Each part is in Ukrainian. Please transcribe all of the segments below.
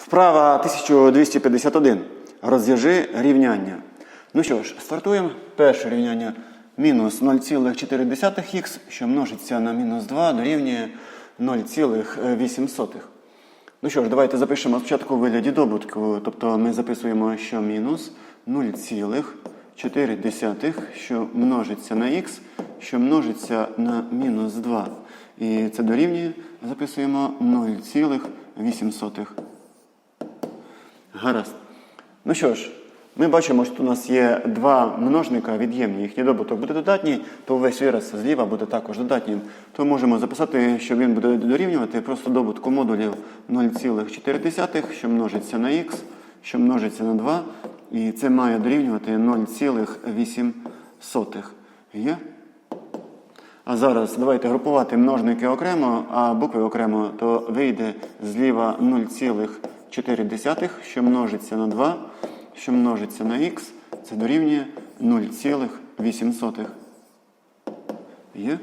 Вправа 1251. Розв'яжи рівняння. Ну що ж, стартуємо. Перше рівняння мінус 0,4х, що множиться на мінус 2 дорівнює 0,8. Ну що ж, давайте запишемо спочатку вигляді добутку. Тобто ми записуємо, що мінус 0,4, що множиться на х, що множиться на мінус 2. І це дорівнює, записуємо 0,8. Гаразд. Ну що ж, ми бачимо, що у нас є два множника від'ємні, їхній добуток буде додатній, то весь вираз зліва буде також додатнім. То можемо записати, що він буде дорівнювати просто добутку модулів 0,4, що множиться на х, що множиться на 2, і це має дорівнювати 0,8. Є? А зараз давайте групувати множники окремо, а букви окремо, то вийде зліва 0,4, що множиться на 2, що множиться на х, це дорівнює 0,8. Є?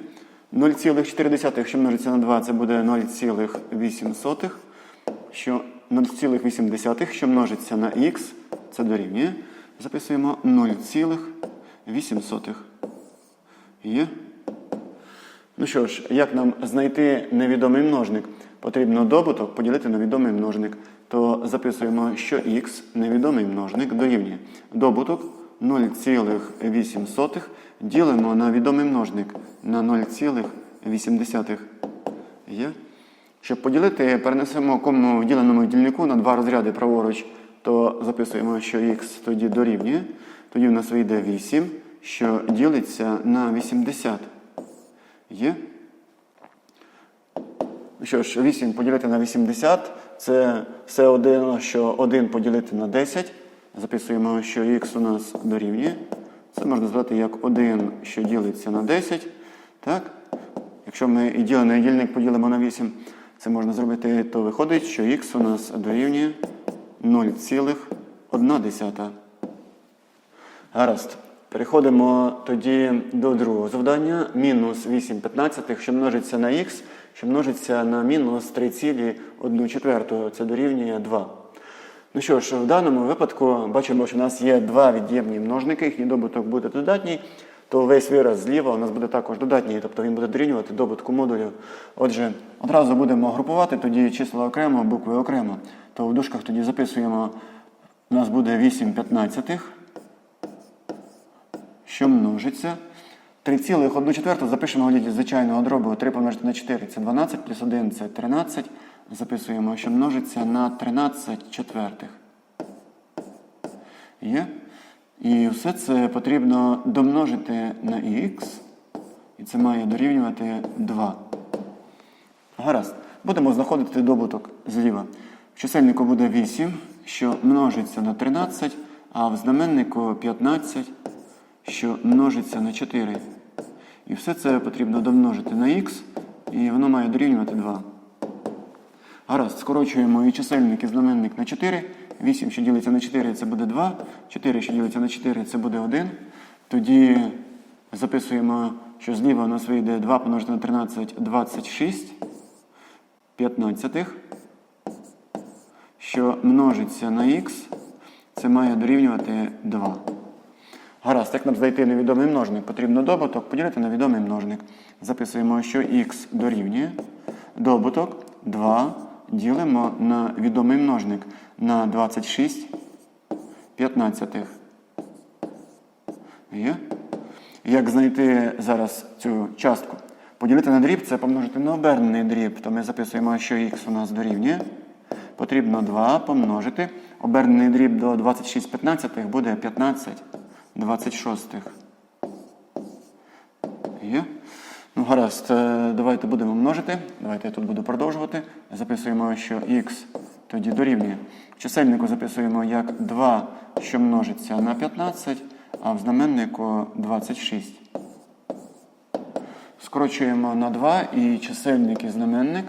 0,4, що множиться на 2, це буде 0,8, що 0,8, що множиться на х, це дорівнює. Записуємо 0,8. Є? Ну що ж, як нам знайти невідомий множник? Потрібно добуток поділити на відомий множник. То записуємо, що х невідомий множник дорівнює добуток 0,8 ділимо на відомий множник на 0,8. Є? Щоб поділити, перенесемо кому в діленому дільнику на два розряди праворуч, то записуємо, що х тоді дорівнює. Тоді в нас вийде 8, що ділиться на 80. Є? Що ж, 8 поділити на 80, це все одно, що 1 поділити на 10. Записуємо, що х у нас дорівнює. Це можна звати як 1, що ділиться на 10. Так? Якщо ми і ділений дільник поділимо на 8, це можна зробити, то виходить, що х у нас дорівнює 0,1. Гаразд. Переходимо тоді до другого завдання. Мінус 8 п'ятнадцятих, що множиться на х, що множиться на мінус 3,1 четверту. Це дорівнює 2. Ну що ж, в даному випадку бачимо, що у нас є два від'ємні множники, їхній добуток буде додатній, то весь вираз зліва у нас буде також додатній, тобто він буде дорівнювати добутку модулів. Отже, одразу будемо групувати тоді числа окремо, букви окремо. То в дужках тоді записуємо, у нас буде 8 п'ятнадцятих що множиться. 3,1 четверту запишемо вигляді звичайного дробу. 3 помножити на 4 це 12, плюс 1 це 13. Записуємо, що множиться на 13 четвертих. Є? І все це потрібно домножити на х. І це має дорівнювати 2. Гаразд. Будемо знаходити добуток зліва. В чисельнику буде 8, що множиться на 13, а в знаменнику 15 що множиться на 4. І все це потрібно домножити на х, і воно має дорівнювати 2. Гаразд, скорочуємо і чисельник і знаменник на 4. 8, що ділиться на 4, це буде 2. 4, що ділиться на 4, це буде 1. Тоді записуємо, що зліва у нас вийде 2 помножити на 13, 26. 15. Що множиться на х, це має дорівнювати 2. Гаразд, як нам знайти невідомий множник? Потрібно добуток поділити на відомий множник. Записуємо, що х дорівнює. Добуток 2 ділимо на відомий множник на 26 п'ятнадцятих. Є? Як знайти зараз цю частку? Поділити на дріб це помножити на обернений дріб. То ми записуємо, що х у нас дорівнює. Потрібно 2 помножити. Обернений дріб до 26 п'ятнадцятих буде 15. 26. Є? Ну, гаразд, е, давайте будемо множити. Давайте я тут буду продовжувати. Записуємо, що х тоді дорівнює. В чисельнику записуємо як 2, що множиться на 15, а в знаменнику 26. Скорочуємо на 2 і чисельник і знаменник.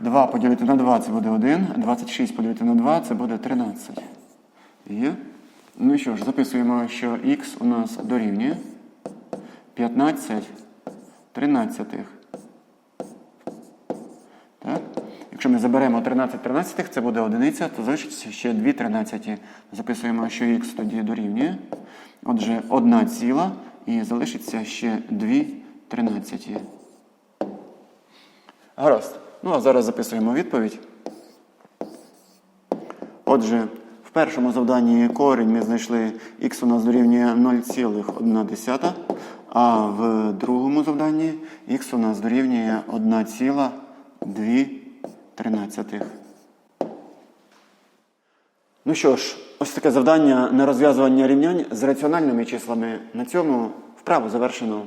2 поділити на 2 це буде 1, 26 поділити на 2 це буде 13. Є? Ну що ж, записуємо, що х у нас дорівнює 15 тринадцятих. Якщо ми заберемо 13 тринадцятих, це буде одиниця, то залишиться ще 2 тринадцяті. Записуємо, що х тоді дорівнює. Отже, 1 ціла і залишиться ще 2 тринадцяті. Гаразд. Ну а зараз записуємо відповідь. Отже, в першому завданні корінь ми знайшли х у нас дорівнює 0,1, а в другому завданні х у нас дорівнює 1,2 тринадцятих. Ну що ж, ось таке завдання на розв'язування рівнянь з раціональними числами. На цьому вправу завершено.